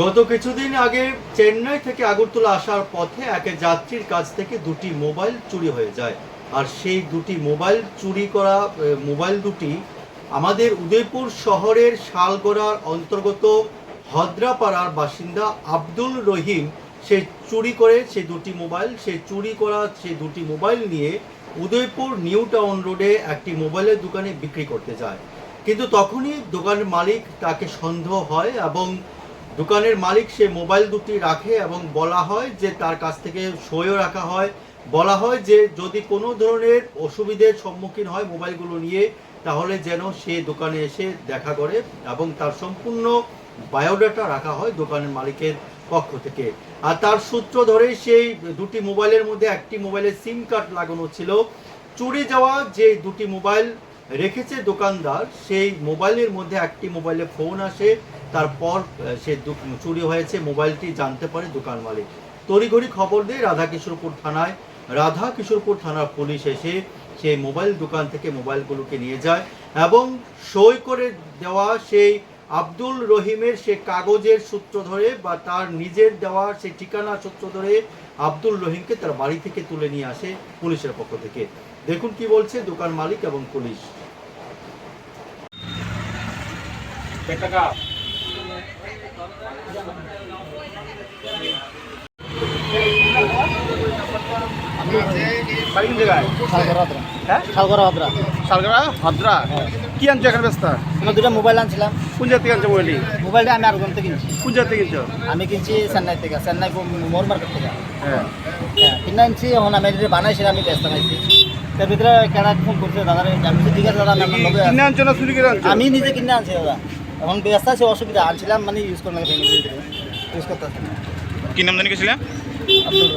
গত কিছুদিন আগে চেন্নাই থেকে আগরতলা আসার পথে এক যাত্রীর কাছ থেকে দুটি মোবাইল চুরি হয়ে যায়। আর সেই দুটি মোবাইল চুরি করা মোবাইল দুটি আমাদের উদয়পুর শহরের শালগড়ার অন্তর্গত হদ্রাপাড়ার বাসিন্দা আব্দুল রহিম সে চুরি করে সেই দুটি মোবাইল, সে চুরি করা সেই দুটি মোবাইল নিয়ে উদয়পুর নিউ টাউন রোডে একটি মোবাইলের দোকানে বিক্রি করতে যায়। কিন্তু তখনই দোকানের মালিক তাকে সন্দেহ হয় এবং দোকানের মালিক সে মোবাইল দুটি রাখে এবং বলা হয় যে তার কাছ থেকে সইও রাখা হয়। বলা হয় যে যদি কোনো ধরনের অসুবিধের সম্মুখীন হয় মোবাইলগুলো নিয়ে, তাহলে যেন সে দোকানে এসে দেখা করে এবং তার সম্পূর্ণ বায়োডাটা রাখা হয় দোকানের মালিকের পক্ষ থেকে। আর তার সূত্র ধরে সেই দুটি মোবাইলের মধ্যে একটি মোবাইলের সিম কার্ড লাগানো ছিল। চুরি যাওয়া যে দুটি মোবাইল রেখেছে দোকানদার, সেই মোবাইলের মধ্যে একটি মোবাইলে ফোন আসে, তারপর সে চুরি হয়েছে, মোবাইলটি জানতে পারে দোকান মালিক। তড়িঘড়ি খবর দিয়ে রাধা কিশোরপুর থানায় রাধা কিশোরপুর থানার পুলিশ এসে সেই মোবাইল দোকান থেকে মোবাইলগুলোকে নিয়ে যায় এবং সই করে দেওয়া সেই আব্দুল রহিমের সে কাগজের সূত্র ধরে বা তার নিজের দেওয়া সেই ঠিকানা সূত্র ধরে আব্দুল রহিমকে তার বাড়ি থেকে তুলে নিয়ে আসে পুলিশের পক্ষ থেকে। দেখুন কি বলছে দোকান মালিক এবং পুলিশ বাড়ি কোন জায়গায় হ্যাঁ সালগড়া ভাদ্রা শালগড়া ভদ্রা হ্যাঁ। কি আনছো এখানে ব্যস্ত? আমরা দুটো মোবাইল আনছিলাম। কোন জায়গা থেকে আনছো মোবাইলটি? মোবাইলটা আমি আরগন থেকে কিনছি। কোন আমি কিনছি চেন্নাই থেকে। চেন্নাই মোর মার্কেট থেকে। হ্যাঁ। হ্যাঁ আনছি। এখন আমি যেটা বানাইছি আমি ব্যস্ত তার ভিতরে কেনা ফোন করছে দাদা ঠিক আছে দাদা কিনে আমি নিজে কিনে আনছি দাদা। এখন ব্যস্ত আছে অসুবিধা। আনছিলাম মানে ইউজ করতে ইউজ করতে কি নাম জানি গেছিলাম আব্দুল